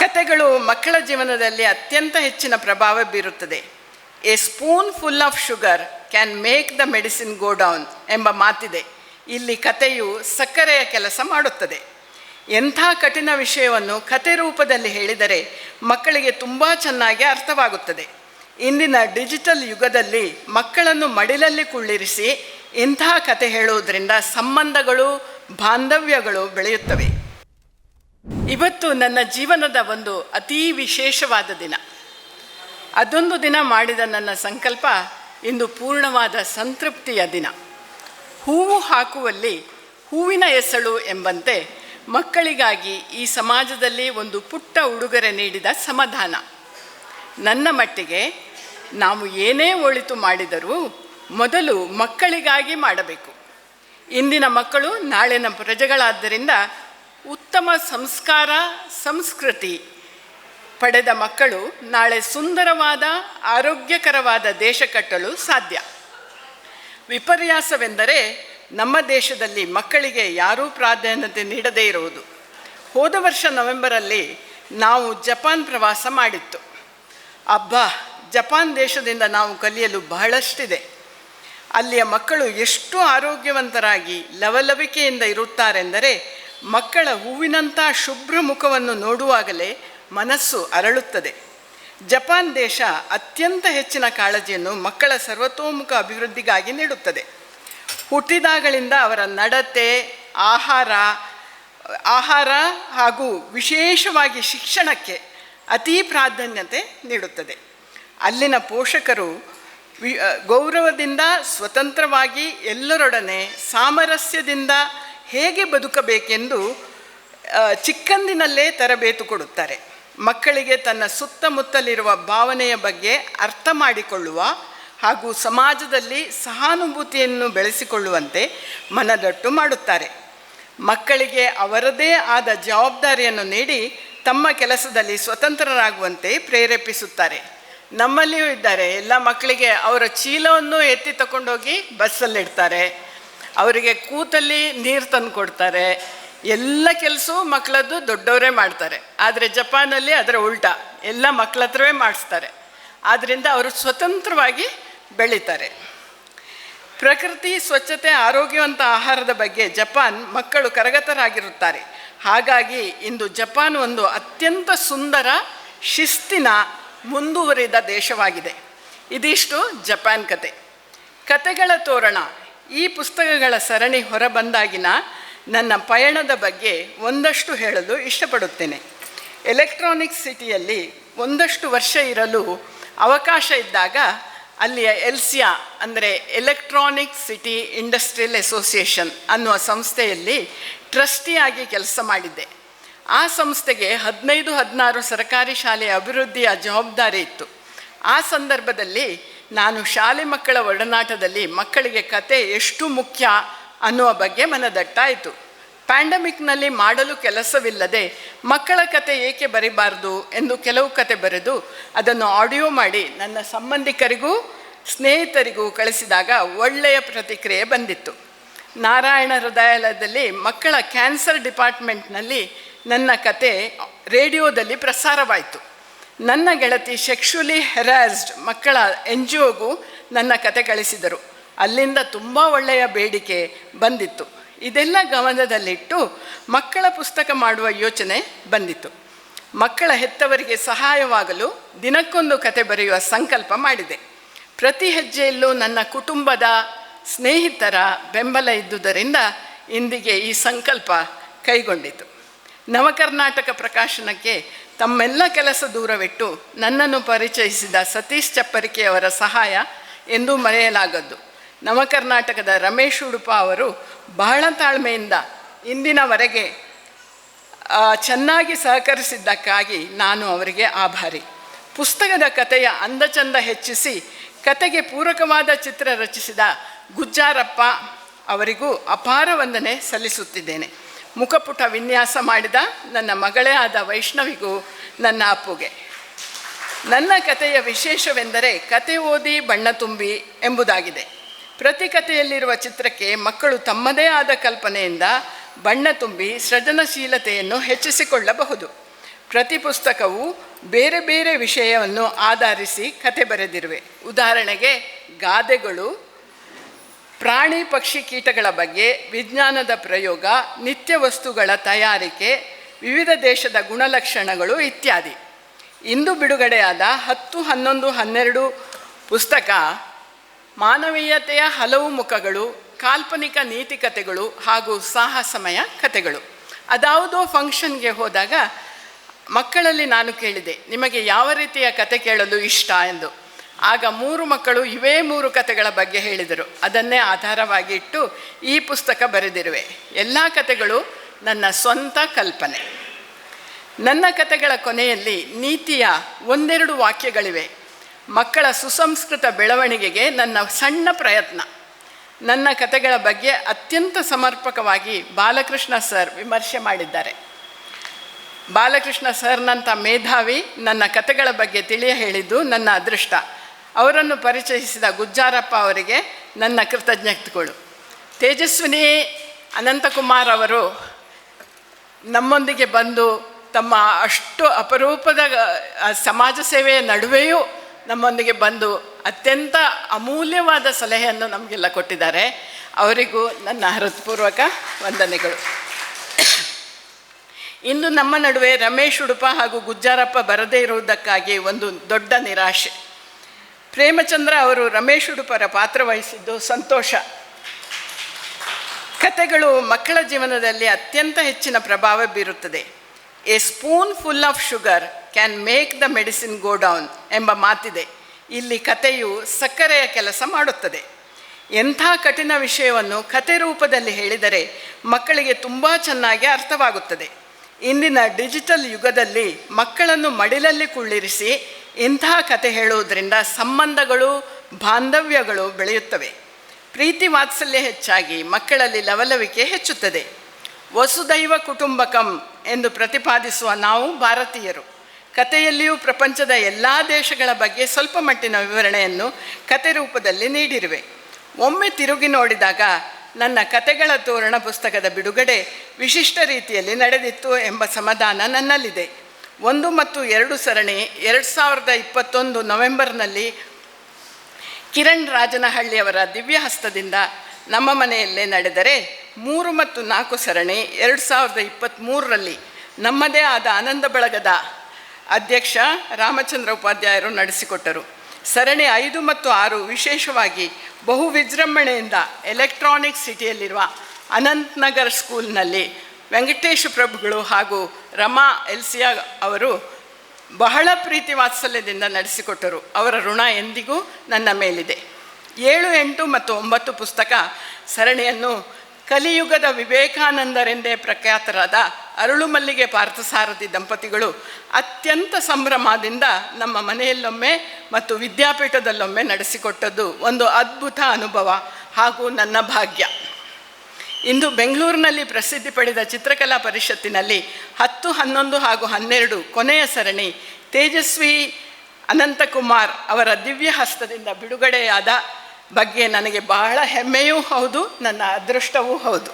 ಕತೆಗಳು ಮಕ್ಕಳ ಜೀವನದಲ್ಲಿ ಅತ್ಯಂತ ಹೆಚ್ಚಿನ ಪ್ರಭಾವ ಬೀರುತ್ತದೆ. A spoonful of sugar can make the medicine go down ಎಂಬ ಮಾತಿದೆ. ಇಲ್ಲಿ ಕಥೆಯು ಸಕ್ಕರೆಯ ಕೆಲಸ ಮಾಡುತ್ತದೆ. ಎಂಥ ಕಠಿಣ ವಿಷಯವನ್ನು ಕತೆ ರೂಪದಲ್ಲಿ ಹೇಳಿದರೆ ಮಕ್ಕಳಿಗೆ ತುಂಬ ಚೆನ್ನಾಗಿ ಅರ್ಥವಾಗುತ್ತದೆ. ಇಂದಿನ ಡಿಜಿಟಲ್ ಯುಗದಲ್ಲಿ ಮಕ್ಕಳನ್ನು ಮಡಿಲಲ್ಲಿ ಕುಳ್ಳಿರಿಸಿ ಇಂತಹ ಕತೆ ಹೇಳುವುದರಿಂದ ಸಂಬಂಧಗಳು, ಬಾಂಧವ್ಯಗಳು ಬೆಳೆಯುತ್ತವೆ. ಇವತ್ತು ನನ್ನ ಜೀವನದ ಒಂದು ಅತೀ ವಿಶೇಷವಾದ ದಿನ. ಅದೊಂದು ದಿನ ಮಾಡಿದ ನನ್ನ ಸಂಕಲ್ಪ ಇಂದು ಪೂರ್ಣವಾದ ಸಂತೃಪ್ತಿಯ ದಿನ. ಹೂವು ಹಾಕುವಲ್ಲಿ ಹೂವಿನ ಎಸಳು ಎಂಬಂತೆ ಮಕ್ಕಳಿಗಾಗಿ ಈ ಸಮಾಜದಲ್ಲಿ ಒಂದು ಪುಟ್ಟ ಉಡುಗೊರೆ ನೀಡಿದ ಸಮಾಧಾನ. ನನ್ನ ಮಟ್ಟಿಗೆ ನಾವು ಏನೇ ಒಳಿತು ಮಾಡಿದರೂ ಮೊದಲು ಮಕ್ಕಳಿಗಾಗಿ ಮಾಡಬೇಕು. ಇಂದಿನ ಮಕ್ಕಳು ನಮ್ಮ ಪ್ರಜೆಗಳಾದ್ದರಿಂದ ಉತ್ತಮ ಸಂಸ್ಕಾರ, ಸಂಸ್ಕೃತಿ ಪಡೆದ ಮಕ್ಕಳು ನಾಳೆ ಸುಂದರವಾದ, ಆರೋಗ್ಯಕರವಾದ ದೇಶ ಕಟ್ಟಲು ಸಾಧ್ಯ. ವಿಪರ್ಯಾಸವೆಂದರೆ ನಮ್ಮ ದೇಶದಲ್ಲಿ ಮಕ್ಕಳಿಗೆ ಯಾರೂ ಪ್ರಾಧಾನ್ಯತೆ ನೀಡದೇ ಇರುವುದು. ಹೋದ ವರ್ಷ ನವೆಂಬರಲ್ಲಿ ನಾವು ಜಪಾನ್ ಪ್ರವಾಸ ಮಾಡಿತ್ತು. ಅಬ್ಬಾ, ಜಪಾನ್ ದೇಶದಿಂದ ನಾವು ಕಲಿಯಲು ಬಹಳಷ್ಟಿದೆ. ಅಲ್ಲಿಯ ಮಕ್ಕಳು ಎಷ್ಟು ಆರೋಗ್ಯವಂತರಾಗಿ ಲವಲವಿಕೆಯಿಂದ ಇರುತ್ತಾರೆಂದರೆ ಮಕ್ಕಳ ಹೂವಿನಂಥ ಶುಭ್ರ ಮುಖವನ್ನು ನೋಡುವಾಗಲೇ ಮನಸ್ಸು ಅರಳುತ್ತದೆ. ಜಪಾನ್ ದೇಶ ಅತ್ಯಂತ ಹೆಚ್ಚಿನ ಕಾಳಜಿಯನ್ನು ಮಕ್ಕಳ ಸರ್ವತೋಮುಖ ಅಭಿವೃದ್ಧಿಗಾಗಿ ನೀಡುತ್ತದೆ. ಹುಟ್ಟಿದಾಗಲಿಂದ ಅವರ ನಡತೆ, ಆಹಾರ ಆಹಾರ ಹಾಗೂ ವಿಶೇಷವಾಗಿ ಶಿಕ್ಷಣಕ್ಕೆ ಅತೀ ಪ್ರಾಧಾನ್ಯತೆ ನೀಡುತ್ತದೆ. ಅಲ್ಲಿನ ಪೋಷಕರು ವಿ ಗೌರವದಿಂದ, ಸ್ವತಂತ್ರವಾಗಿ ಎಲ್ಲರೊಡನೆ ಸಾಮರಸ್ಯದಿಂದ ಹೇಗೆ ಬದುಕಬೇಕೆಂದು ಚಿಕ್ಕಂದಿನಲ್ಲೇ ತರಬೇತು ಕೊಡುತ್ತಾರೆ. ಮಕ್ಕಳಿಗೆ ತನ್ನ ಸುತ್ತಮುತ್ತಲಿರುವ ಭಾವನೆಯ ಬಗ್ಗೆ ಅರ್ಥ ಮಾಡಿಕೊಳ್ಳುವ ಹಾಗೂ ಸಮಾಜದಲ್ಲಿ ಸಹಾನುಭೂತಿಯನ್ನು ಬೆಳೆಸಿಕೊಳ್ಳುವಂತೆ ಮನದಟ್ಟು ಮಾಡುತ್ತಾರೆ. ಮಕ್ಕಳಿಗೆ ಅವರದೇ ಆದ ಜವಾಬ್ದಾರಿಯನ್ನು ನೀಡಿ ತಮ್ಮ ಕೆಲಸದಲ್ಲಿ ಸ್ವತಂತ್ರರಾಗುವಂತೆ ಪ್ರೇರೇಪಿಸುತ್ತಾರೆ. ನಮ್ಮಲ್ಲಿಯೂ ಇದ್ದಾರೆ. ಎಲ್ಲ ಮಕ್ಕಳಿಗೆ ಅವರ ಚೀಲವನ್ನು ಎತ್ತಿ ತಗೊಂಡೋಗಿ ಬಸ್ಸಲ್ಲಿಡ್ತಾರೆ. ಅವರಿಗೆ ಕೂತಲ್ಲಿ ನೀರು ತಂದು ಕೊಡ್ತಾರೆ. ಎಲ್ಲ ಕೆಲಸವೂ ಮಕ್ಕಳದ್ದು ದೊಡ್ಡವರೇ ಮಾಡ್ತಾರೆ. ಆದರೆ ಜಪಾನಲ್ಲಿ ಅದರ ಉಲ್ಟಾ ಎಲ್ಲ ಮಕ್ಕಳ ಹತ್ರವೇ ಮಾಡಿಸ್ತಾರೆ. ಆದ್ದರಿಂದ ಅವರು ಸ್ವತಂತ್ರವಾಗಿ ಬೆಳೀತಾರೆ. ಪ್ರಕೃತಿ, ಸ್ವಚ್ಛತೆ, ಆರೋಗ್ಯವಂತ ಆಹಾರದ ಬಗ್ಗೆ ಜಪಾನ್ ಮಕ್ಕಳು ಕರಗತರಾಗಿರುತ್ತಾರೆ. ಹಾಗಾಗಿ ಇಂದು ಜಪಾನ್ ಒಂದು ಅತ್ಯಂತ ಸುಂದರ ಶಿಸ್ತಿನ ಮುಂದುವರಿದ ದೇಶವಾಗಿದೆ. ಇದಿಷ್ಟು ಜಪಾನ್ ಕತೆ. ಕತೆಗಳ ತೋರಣ. ಈ ಪುಸ್ತಕಗಳ ಸರಣಿ ಹೊರಬಂದಾಗಿನ ನನ್ನ ಪಯಣದ ಬಗ್ಗೆ ಒಂದಷ್ಟು ಹೇಳಲು ಇಷ್ಟಪಡುತ್ತೇನೆ. ಎಲೆಕ್ಟ್ರಾನಿಕ್ ಸಿಟಿಯಲ್ಲಿ ಒಂದಷ್ಟು ವರ್ಷ ಇರಲು ಅವಕಾಶ ಇದ್ದಾಗ ಅಲ್ಲಿಯ ಎಲ್ಸಿಯಾ ಅಂದರೆ ಎಲೆಕ್ಟ್ರಾನಿಕ್ ಸಿಟಿ ಇಂಡಸ್ಟ್ರಿಯಲ್ ಅಸೋಸಿಯೇಷನ್ ಅನ್ನುವ ಸಂಸ್ಥೆಯಲ್ಲಿ ಟ್ರಸ್ಟಿಯಾಗಿ ಕೆಲಸ ಮಾಡಿದ್ದೆ. ಆ ಸಂಸ್ಥೆಗೆ ಹದಿನೈದು ಹದಿನಾರು ಸರ್ಕಾರಿ ಶಾಲೆಯ ಅಭಿವೃದ್ಧಿಯ ಜವಾಬ್ದಾರಿ ಇತ್ತು. ಆ ಸಂದರ್ಭದಲ್ಲಿ ನಾನು ಶಾಲೆ ಮಕ್ಕಳ ಒಡನಾಟದಲ್ಲಿ ಮಕ್ಕಳಿಗೆ ಕತೆ ಎಷ್ಟು ಮುಖ್ಯ ಅನ್ನುವ ಬಗ್ಗೆ ಮನದಟ್ಟಾಯಿತು. ಪ್ಯಾಂಡಮಿಕ್ನಲ್ಲಿ ಮಾಡಲು ಕೆಲಸವಿಲ್ಲದೆ ಮಕ್ಕಳ ಕತೆ ಏಕೆ ಬರಿಬಾರ್ದು ಎಂದು ಕೆಲವು ಕತೆ ಬರೆದು ಅದನ್ನು ಆಡಿಯೋ ಮಾಡಿ ನನ್ನ ಸಂಬಂಧಿಕರಿಗೂ, ಸ್ನೇಹಿತರಿಗೂ ಕಳಿಸಿದಾಗ ಒಳ್ಳೆಯ ಪ್ರತಿಕ್ರಿಯೆ ಬಂದಿತ್ತು. ನಾರಾಯಣ ಹೃದಯಾಲಯದಲ್ಲಿ ಮಕ್ಕಳ ಕ್ಯಾನ್ಸರ್ ಡಿಪಾರ್ಟ್ಮೆಂಟ್ನಲ್ಲಿ ನನ್ನ ಕತೆ ರೇಡಿಯೋದಲ್ಲಿ ಪ್ರಸಾರವಾಯಿತು. ನನ್ನ ಗೆಳತಿ ಸೆಕ್ಷುಲಿ ಹೆರಾಸ್ಡ್ ಮಕ್ಕಳ ಎನ್ ಜಿ ಒಗೂ ನನ್ನ ಕತೆ ಕಳಿಸಿದರು. ಅಲ್ಲಿಂದ ತುಂಬ ಒಳ್ಳೆಯ ಬೇಡಿಕೆ ಬಂದಿತ್ತು. ಇದೆಲ್ಲ ಗಮನದಲ್ಲಿಟ್ಟು ಮಕ್ಕಳ ಪುಸ್ತಕ ಮಾಡುವ ಯೋಚನೆ ಬಂದಿತ್ತು. ಮಕ್ಕಳ ಹೆತ್ತವರಿಗೆ ಸಹಾಯವಾಗಲು ದಿನಕ್ಕೊಂದು ಕತೆ ಬರೆಯುವ ಸಂಕಲ್ಪ ಮಾಡಿದೆ. ಪ್ರತಿ ಹೆಜ್ಜೆಯಲ್ಲೂ ನನ್ನ ಕುಟುಂಬದ ಸ್ನೇಹಿತರ ಬೆಂಬಲ ಇದ್ದುದರಿಂದ ಇಂದಿಗೆ ಈ ಸಂಕಲ್ಪ ಕೈಗೊಂಡಿತು. ನವಕರ್ನಾಟಕ ಪ್ರಕಾಶನಕ್ಕೆ ತಮ್ಮೆಲ್ಲ ಕೆಲಸ ದೂರವಿಟ್ಟು ನನ್ನನ್ನು ಪರಿಚಯಿಸಿದ ಸತೀಶ್ ಚಪ್ಪರಿಕೆಯವರ ಸಹಾಯ ಎಂದೂ ಮರೆಯಲಾಗದ್ದು. ನವಕರ್ನಾಟಕದ ರಮೇಶ್ ಉಡುಪ ಅವರು ಬಹಳ ತಾಳ್ಮೆಯಿಂದ ಇಂದಿನವರೆಗೆ ಚೆನ್ನಾಗಿ ಸಹಕರಿಸಿದ್ದಕ್ಕಾಗಿ ನಾನು ಅವರಿಗೆ ಆಭಾರಿ. ಪುಸ್ತಕದ ಕಥೆಯ ಅಂದಚಂದ ಹೆಚ್ಚಿಸಿ ಕತೆಗೆ ಪೂರಕವಾದ ಚಿತ್ರ ರಚಿಸಿದ ಗುಜ್ಜಾರಪ್ಪ ಅವರಿಗೂ ಅಪಾರ ವಂದನೆ ಸಲ್ಲಿಸುತ್ತಿದ್ದೇನೆ. ಮುಖಪುಟ ವಿನ್ಯಾಸ ಮಾಡಿದ ನನ್ನ ಮಗಳೇ ಆದ ವೈಷ್ಣವಿಗೂ ನನ್ನ ಅಪ್ಪುಗೆ. ನನ್ನ ಕಥೆಯ ವಿಶೇಷವೆಂದರೆ ಕತೆ ಓದಿ ಬಣ್ಣ ತುಂಬಿ ಎಂಬುದಾಗಿದೆ. ಪ್ರತಿ ಕಥೆಯಲ್ಲಿರುವ ಚಿತ್ರಕ್ಕೆ ಮಕ್ಕಳು ತಮ್ಮದೇ ಆದ ಕಲ್ಪನೆಯಿಂದ ಬಣ್ಣ ತುಂಬಿ ಸೃಜನಶೀಲತೆಯನ್ನು ಹೆಚ್ಚಿಸಿಕೊಳ್ಳಬಹುದು. ಪ್ರತಿ ಪುಸ್ತಕವು ಬೇರೆ ಬೇರೆ ವಿಷಯವನ್ನು ಆಧರಿಸಿ ಕತೆ ಬರೆದಿರುವೆ. ಉದಾಹರಣೆಗೆ, ಗಾದೆಗಳು, ಪ್ರಾಣಿ ಪಕ್ಷಿ ಕೀಟಗಳ ಬಗ್ಗೆ ವಿಜ್ಞಾನದ ಪ್ರಯೋಗ ನಿತ್ಯ ವಸ್ತುಗಳ ತಯಾರಿಕೆ ವಿವಿಧ ದೇಶದ ಗುಣಲಕ್ಷಣಗಳು ಇತ್ಯಾದಿ. ಇಂದು ಬಿಡುಗಡೆಯಾದ ಹತ್ತು, ಹನ್ನೊಂದು, ಹನ್ನೆರಡು ಪುಸ್ತಕ ಮಾನವೀಯತೆಯ ಹಲವು ಮುಖಗಳು, ಕಾಲ್ಪನಿಕ ನೀತಿ ಕಥೆಗಳು ಹಾಗೂ ಸಾಹಸಮಯ ಕಥೆಗಳು. ಅದಾವುದೋ ಫಂಕ್ಷನ್ಗೆ ಹೋದಾಗ ಮಕ್ಕಳಲ್ಲಿ ನಾನು ಕೇಳಿದೆ, ನಿಮಗೆ ಯಾವ ರೀತಿಯ ಕತೆ ಕೇಳಲು ಇಷ್ಟ? ಎಂದು. ಆಗ ಮೂರು ಮಕ್ಕಳು ಇವೇ ಮೂರು ಕತೆಗಳ ಬಗ್ಗೆ ಹೇಳಿದರು. ಅದನ್ನೇ ಆಧಾರವಾಗಿಟ್ಟು ಈ ಪುಸ್ತಕ ಬರೆದಿರುವೆ. ಎಲ್ಲ ಕತೆಗಳು ನನ್ನ ಸ್ವಂತ ಕಲ್ಪನೆ. ನನ್ನ ಕತೆಗಳ ಕೊನೆಯಲ್ಲಿ ನೀತಿಯ ಒಂದೆರಡು ವಾಕ್ಯಗಳಿವೆ. ಮಕ್ಕಳ ಸುಸಂಸ್ಕೃತ ಬೆಳವಣಿಗೆಗೆ ನನ್ನ ಸಣ್ಣ ಪ್ರಯತ್ನ. ನನ್ನ ಕತೆಗಳ ಬಗ್ಗೆ ಅತ್ಯಂತ ಸಮರ್ಪಕವಾಗಿ ಬಾಲಕೃಷ್ಣ ಸರ್ ವಿಮರ್ಶೆ ಮಾಡಿದ್ದಾರೆ. ಬಾಲಕೃಷ್ಣ ಸರ್ನಂಥ ಮೇಧಾವಿ ನನ್ನ ಕತೆಗಳ ಬಗ್ಗೆ ತಿಳಿಯ ಹೇಳಿದ್ದು ನನ್ನ ಅದೃಷ್ಟ. ಅವರನ್ನು ಪರಿಚಯಿಸಿದ ಗುಜ್ಜಾರಪ್ಪ ಅವರಿಗೆ ನನ್ನ ಕೃತಜ್ಞತೆಗಳು ತೇಜಸ್ವಿನಿ ಅನಂತಕುಮಾರ್ ಅವರು ನಮ್ಮೊಂದಿಗೆ ಬಂದು ತಮ್ಮ ಅಷ್ಟು ಅಪರೂಪದ ಸಮಾಜ ಸೇವೆಯ ನಡುವೆಯೂ ನಮ್ಮೊಂದಿಗೆ ಬಂದು ಅತ್ಯಂತ ಅಮೂಲ್ಯವಾದ ಸಲಹೆಯನ್ನು ನಮಗೆಲ್ಲ ಕೊಟ್ಟಿದ್ದಾರೆ. ಅವರಿಗೂ ನನ್ನ ಹೃತ್ಪೂರ್ವಕ ವಂದನೆಗಳು. ಇಂದು ನಮ್ಮ ನಡುವೆ ರಮೇಶ್ ಉಡುಪ ಹಾಗೂ ಗುಜ್ಜಾರಪ್ಪ ಬರದೇ ಇರುವುದಕ್ಕಾಗಿ ಒಂದು ದೊಡ್ಡ ನಿರಾಶೆ. ಪ್ರೇಮಚಂದ್ರ ಅವರು ರಮೇಶ್ ಉಡುಪರ ಪಾತ್ರ ವಹಿಸಿದ್ದು ಸಂತೋಷ. ಕತೆಗಳು ಮಕ್ಕಳ ಜೀವನದಲ್ಲಿ ಅತ್ಯಂತ ಹೆಚ್ಚಿನ ಪ್ರಭಾವ ಬೀರುತ್ತದೆ. A spoonful of sugar can make the medicine go down ಎಂಬ ಮಾತಿದೆ. ಇಲ್ಲಿ ಕತೆಯು ಸಕ್ಕರೆಯ ಕೆಲಸ ಮಾಡುತ್ತದೆ. ಎಂಥ ಕಠಿಣ ವಿಷಯವನ್ನು ಕತೆ ರೂಪದಲ್ಲಿ ಹೇಳಿದರೆ ಮಕ್ಕಳಿಗೆ ತುಂಬ ಚೆನ್ನಾಗಿ ಅರ್ಥವಾಗುತ್ತದೆ. ಇಂದಿನ ಡಿಜಿಟಲ್ ಯುಗದಲ್ಲಿ ಮಕ್ಕಳನ್ನು ಮಡಿಲಲ್ಲಿ ಕುಳ್ಳಿರಿಸಿ ಇಂತಹ ಕತೆ ಹೇಳುವುದರಿಂದ ಸಂಬಂಧಗಳು, ಬಾಂಧವ್ಯಗಳು ಬೆಳೆಯುತ್ತವೆ. ಪ್ರೀತಿ ವಾತ್ಸಲ್ಯ ಹೆಚ್ಚಾಗಿ ಮಕ್ಕಳಲ್ಲಿ ಲವಲವಿಕೆ ಹೆಚ್ಚುತ್ತದೆ. ವಸುದೈವ ಕುಟುಂಬಕಂ ಎಂದು ಪ್ರತಿಪಾದಿಸುವ ನಾವು ಭಾರತೀಯರು. ಕಥೆಯಲ್ಲಿಯೂ ಪ್ರಪಂಚದ ಎಲ್ಲ ದೇಶಗಳ ಬಗ್ಗೆ ಸ್ವಲ್ಪ ಮಟ್ಟಿನ ವಿವರಣೆಯನ್ನು ಕತೆ ರೂಪದಲ್ಲಿ ನೀಡಿರುವೆ. ಒಮ್ಮೆ ತಿರುಗಿ ನೋಡಿದಾಗ ನನ್ನ ಕತೆಗಳ ತೋರಣ ಪುಸ್ತಕದ ಬಿಡುಗಡೆ ವಿಶಿಷ್ಟ ರೀತಿಯಲ್ಲಿ ನಡೆದಿತ್ತು ಎಂಬ ಸಮಾಧಾನ ನನ್ನಲ್ಲಿದೆ. ಒಂದು ಮತ್ತು ಎರಡು ಸರಣಿ ಎರಡು ಸಾವಿರದ ಇಪ್ಪತ್ತೊಂದು ನವೆಂಬರ್ನಲ್ಲಿ ಕಿರಣ್ ರಾಜನಹಳ್ಳಿಯವರ ದಿವ್ಯ ಹಸ್ತದಿಂದ ನಮ್ಮ ಮನೆಯಲ್ಲೇ ನಡೆದರೆ ಮೂರು ಮತ್ತು ನಾಲ್ಕು ಸರಣಿ ಎರಡು ಸಾವಿರದ ಇಪ್ಪತ್ತ್ಮೂರರಲ್ಲಿ ನಮ್ಮದೇ ಆದ ಆನಂದ ಬಳಗದ ಅಧ್ಯಕ್ಷ ರಾಮಚಂದ್ರ ಉಪಾಧ್ಯಾಯರು ನಡೆಸಿಕೊಟ್ಟರು. ಸರಣಿ ಐದು ಮತ್ತು ಆರು ವಿಶೇಷವಾಗಿ ಬಹು ವಿಜೃಂಭಣೆಯಿಂದ ಎಲೆಕ್ಟ್ರಾನಿಕ್ ಸಿಟಿಯಲ್ಲಿರುವ ಅನಂತ್ ನಗರ್ ಸ್ಕೂಲ್ನಲ್ಲಿ ವೆಂಕಟೇಶ ಪ್ರಭುಗಳು ಹಾಗೂ ರಮಾ ಎಲ್ಸಿಯಾ ಅವರು ಬಹಳ ಪ್ರೀತಿ ವಾತ್ಸಲ್ಯದಿಂದ ನಡೆಸಿಕೊಟ್ಟರು. ಅವರ ಋಣ ಎಂದಿಗೂ ನನ್ನ ಮೇಲಿದೆ. ಏಳು, ಎಂಟು ಮತ್ತು ಒಂಬತ್ತು ಪುಸ್ತಕ ಸರಣಿಯನ್ನು ಕಲಿಯುಗದ ವಿವೇಕಾನಂದರೆಂದೇ ಪ್ರಖ್ಯಾತರಾದ ಅರಳುಮಲ್ಲಿಗೆ ಪಾರ್ಥಸಾರಥಿ ದಂಪತಿಗಳು ಅತ್ಯಂತ ಸಂಭ್ರಮದಿಂದ ನಮ್ಮ ಮನೆಯಲ್ಲೊಮ್ಮೆ ಮತ್ತು ವಿದ್ಯಾಪೀಠದಲ್ಲೊಮ್ಮೆ ನಡೆಸಿಕೊಟ್ಟದ್ದು ಒಂದು ಅದ್ಭುತ ಅನುಭವ ಹಾಗೂ ನನ್ನ ಭಾಗ್ಯ. ಇಂದು ಬೆಂಗಳೂರಿನಲ್ಲಿ ಪ್ರಸಿದ್ಧಿ ಪಡೆದ ಚಿತ್ರಕಲಾ ಪರಿಷತ್ತಿನಲ್ಲಿ ಹತ್ತು, ಹನ್ನೊಂದು ಹಾಗೂ ಹನ್ನೆರಡು ಕೊನೆಯ ಸರಣಿ ತೇಜಸ್ವಿ ಅನಂತಕುಮಾರ್ ಅವರ ದಿವ್ಯ ಹಸ್ತದಿಂದ ಬಿಡುಗಡೆಯಾದ ಬಗ್ಗೆ ನನಗೆ ಬಹಳ ಹೆಮ್ಮೆಯೂ ಹೌದು, ನನ್ನ ಅದೃಷ್ಟವೂ ಹೌದು.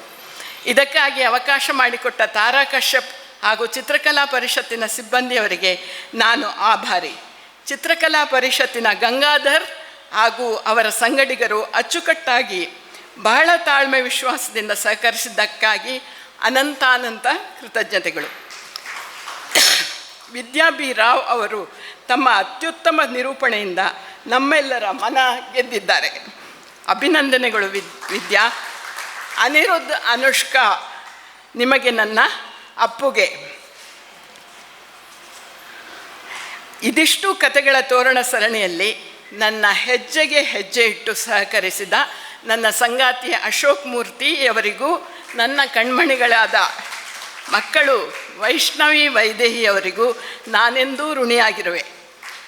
ಇದಕ್ಕಾಗಿ ಅವಕಾಶ ಮಾಡಿಕೊಟ್ಟ ತಾರಾ ಕಶ್ಯಪ್ ಹಾಗೂ ಚಿತ್ರಕಲಾ ಪರಿಷತ್ತಿನ ಸಿಬ್ಬಂದಿಯವರಿಗೆ ನಾನು ಆಭಾರಿ. ಚಿತ್ರಕಲಾ ಪರಿಷತ್ತಿನ ಗಂಗಾಧರ್ ಹಾಗೂ ಅವರ ಸಂಗಡಿಗರು ಅಚ್ಚುಕಟ್ಟಾಗಿ ಬಹಳ ತಾಳ್ಮೆ ವಿಶ್ವಾಸದಿಂದ ಸಹಕರಿಸಿದ್ದಕ್ಕಾಗಿ ಅನಂತಾನಂತ ಕೃತಜ್ಞತೆಗಳು. ವಿದ್ಯಾ ಬಿ ರಾವ್ ಅವರು ತಮ್ಮ ಅತ್ಯುತ್ತಮ ನಿರೂಪಣೆಯಿಂದ ನಮ್ಮೆಲ್ಲರ ಮನ ಗೆದ್ದಿದ್ದಾರೆ. ಅಭಿನಂದನೆಗಳು ವಿದ್, ವಿದ್ಯಾ. ಅನಿರುದ್ಧ ಅನುಷ್ಕಾ ನಿಮಗೆ ನನ್ನ ಅಪ್ಪುಗೆ. ಇದಿಷ್ಟು ಕತೆಗಳ ತೋರಣ ಸರಣಿಯಲ್ಲಿ ನನ್ನ ಹೆಜ್ಜೆಗೆ ಹೆಜ್ಜೆ ಇಟ್ಟು ಸಹಕರಿಸಿದ ನನ್ನ ಸಂಗಾತಿ ಅಶೋಕ್ ಮೂರ್ತಿಯವರಿಗೂ ನನ್ನ ಕಣ್ಮಣಿಗಳಾದ ಮಕ್ಕಳು ವೈಷ್ಣವಿ ವೈದೇಹಿಯವರಿಗೂ ನಾನೆಂದೂ ಋಣಿಯಾಗಿರುವೆ.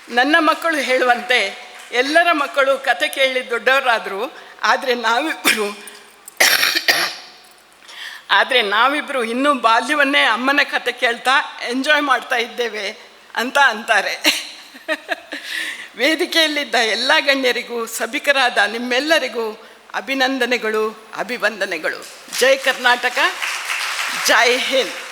ನನ್ನ ಮಕ್ಕಳು ಹೇಳುವಂತೆ ಎಲ್ಲರ ಮಕ್ಕಳು ಕತೆ ಕೇಳಿ ದೊಡ್ಡವರಾದರು, ಆದರೆ ನಾವಿಬ್ಬರು ಆದರೆ ನಾವಿಬ್ಬರು ಇನ್ನೂ ಬಾಲ್ಯವನ್ನೇ ಅಮ್ಮನ ಕತೆ ಕೇಳ್ತಾ ಎಂಜಾಯ್ ಮಾಡ್ತಾ ಇದ್ದೇವೆ ಅಂತ ಅಂತಾರೆ. ವೇದಿಕೆಯಲ್ಲಿದ್ದ ಎಲ್ಲ ಗಣ್ಯರಿಗೂ, ಸಭಿಕರಾದ ನಿಮ್ಮೆಲ್ಲರಿಗೂ ಅಭಿನಂದನೆಗಳು ಅಭಿವಂದನೆಗಳು. ಜೈ ಕರ್ನಾಟಕ ಜೈ ಹಿಂದ್.